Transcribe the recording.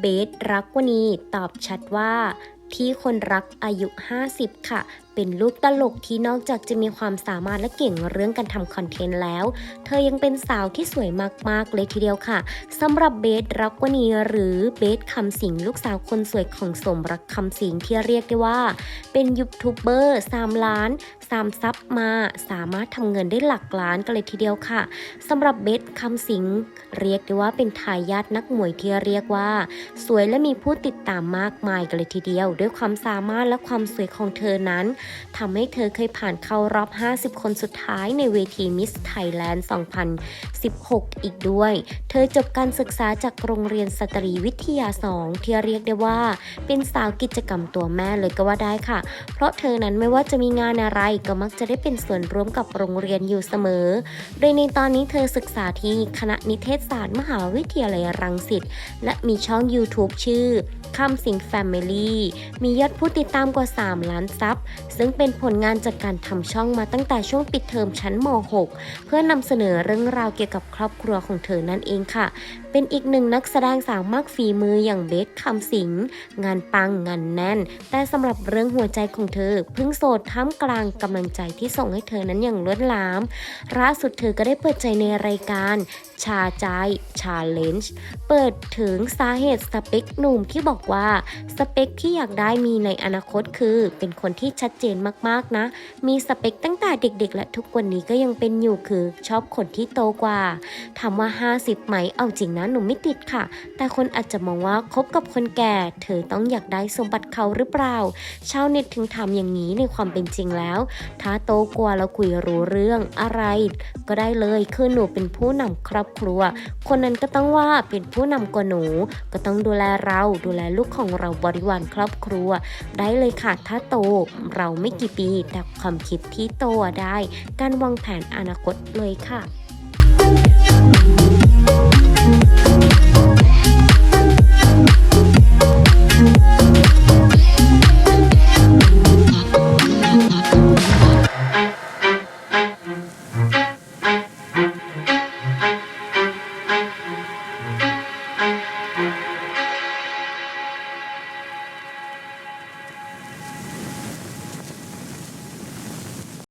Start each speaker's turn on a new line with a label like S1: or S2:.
S1: เบสรักวนีตอบชัดว่า ที่คนรักอายุ 50 ค่ะ เป็นลูกตลกที่นอกจากจะมีความสามารถและเก่งเรื่องการทำคอนเทนต์แล้ว เธอยังเป็นสาวที่สวยมากๆเลยทีเดียวค่ะสำหรับเบสรักวนีหรือเบสคำสิงลูกสาวคนสวยของสมรักคำสิงที่เรียกได้ว่า เป็นยูทูบเบอร์3ล้าน3ซับมาสามารถทำเงินได้หลักล้านกันเลยทีเดียวค่ะสำหรับเบสคำสิงเรียกได้ว่าเป็นทายาทนักมวยที่เรียกว่า สวยและมีผู้ติดตามมากมายกันเลยทีเดียวด้วยความสามารถและความสวยของเธอนั้นทำให้เธอเคยผ่านเข้ารอบ 50 คนสุดท้ายในเวทีมิสไทยแลนด์ 2016 อีกด้วย ธอจบการศึกษาจากโรงเรียนสตรีวิทยา 2 ที่เรียกได้ว่า เป็นสาวกิจกรรมตัวแม่เลยก็ว่าได้ค่ะ เพราะเธอนั้นไม่ว่าจะมีงานอะไรก็มักจะได้เป็นส่วนร่วมกับโรงเรียนอยู่เสมอ โดยในตอนนี้เธอศึกษาที่คณะนิเทศศาสตร์มหาวิทยาลัยรังสิตและมีช่อง YouTube ชื่อคำสิงแฟมิลี่มียอดผู้ติดตามกว่า 3 ล้านซับ ซึ่งเป็นผลงานจากการทำช่องมาตั้งแต่ช่วงปิดเทอมชั้นม .6 เพื่อนำเสนอเรื่องราวเกี่ยวกับครอบครัวของเธอนั่นเองค่ะ เป็นอีกหนึ่งนักแสดงสาวมากฝีมืออย่างเบสคำสิง งานปังงานแน่น แต่สำหรับเรื่องหัวใจของเธอเพิ่งโสดท่ามกลางกำลังใจที่ส่งให้เธอนั้นอย่างล้นหลามล่าสุดเธอก็ได้เปิดใจในรายการชาใจชาเลนจ์เปิดถึงสาเหตุสเปคหนุ่มที่บอกว่า สเปคที่อยากได้มีในอนาคตคือ เป็นคนที่ชัดเจนมากๆนะ มีสเปคตั้งแต่เด็กๆ และทุกวันนี้ก็ยังเป็นอยู่คือ ชอบคนที่โตกว่าถามว่า 50ไหมเอาจริงนะหนูไม่ติดค่ะ แต่คนอาจจะมองว่าคบกับคนแก่ เธอต้องอยากได้สมบัติเขาหรือเปล่า ชาวเน็ตถึงทำอย่างนี้ในความเป็นจริงแล้ว ถ้าโตกว่าแล้วคุยรู้เรื่องอะไร ก็ได้เลยคือหนูเป็นผู้นำครอบครัว คนนั้นก็ต้องว่าเป็นผู้นำกว่าหนู ก็ต้องดูแลเราดูแลลูกของเราบริวารครอบครัว ได้เลยค่ะถ้าโตเราไม่กี่ปี แต่ความคิดที่โตได้ การวางแผนอนาคตเลยค่ะ